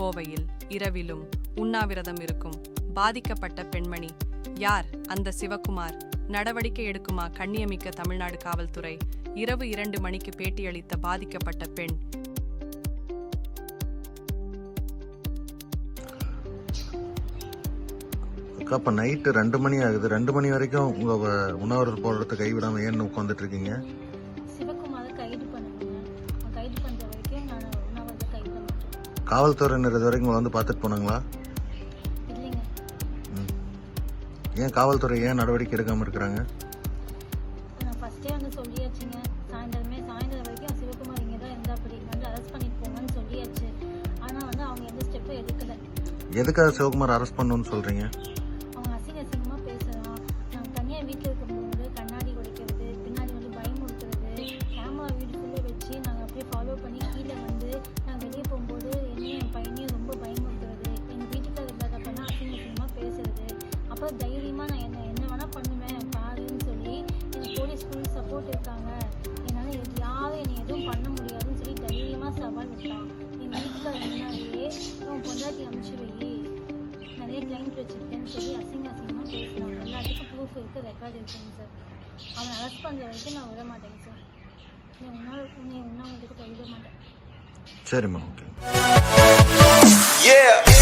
கோவையில் இரவிலும் உண்ணாவிரதம் இருக்கும் பாதிக்கப்பட்ட பெண்மணி. யார்? அந்த சிவகுமார். நடவடிக்கை எடுக்குமா? கண்ணியமிக்க தமிழ்நாடு காவல்துறை. இரவு இரண்டு மணிக்கு பேட்டியளித்த பாதிக்கப்பட்ட பெண். அக்கா இப்போ நைட்டு ரெண்டு மணி ஆகுது. ரெண்டு மணி வரைக்கும் உங்கள் உணவரத்து போடுறத கைவிடாமல் ஏன்னு உட்காந்துட்டு இருக்கீங்க? காவல்துறையினர் இது வரைக்கும் வந்து பார்த்துட்டு போனாங்களா. ஏன் காவல்துறை ஏன் நடவடிக்கை எடுக்காமல் இருக்கிறாங்க? ஃபஸ்ட்டே வந்து சொல்லியாச்சுங்க. சாயந்தரமே சாயந்தரம் வரைக்கும் சிவகுமார் இங்கே தான் இருந்தா அப்படி வந்து அரெஸ்ட் பண்ணிட்டு போங்கன்னு சொல்லியாச்சு. ஆனால் வந்து அவங்க எந்த ஸ்டெப்பும் எடுக்கலை. எதுக்காக சிவகுமார் அரெஸ்ட் பண்ணணும்னு சொல்கிறீங்க அப்புறம் தைரியமாக நான் என்ன என்ன வேணால் பண்ணுவேன் பாருன்னு சொல்லி எனக்கு போலீஸ் ஃபுல் சப்போர்ட் இருக்காங்க. என்னால் யாரும் என்னை எதுவும் பண்ண முடியாதுன்னு சொல்லி தைரியமாக சவால் விட்டான். எங்கள் வீட்டுக்காரர் முன்னாடியே உன் பொண்டாட்டி அனுப்பிச்சு வை. நிறைய கிளைண்ட் வச்சிருக்கேன்னு சொல்லி அசிங்க அசிங்கமாக பேசுகிறான் எல்லாத்துக்கும் ப்ரூஃப் இருக்குது ரெக்கார்ட் இருக்குங்க சார் அவனை அரெஸ்ட் பண்ணுற வரைக்கும் நான் விட மாட்டேங்க சார் நீ உன்னா உன்னை உண்ணாவிரதத்துக்கு கைவிட மாட்டேன். சரிம்மா ஓகே Yeah.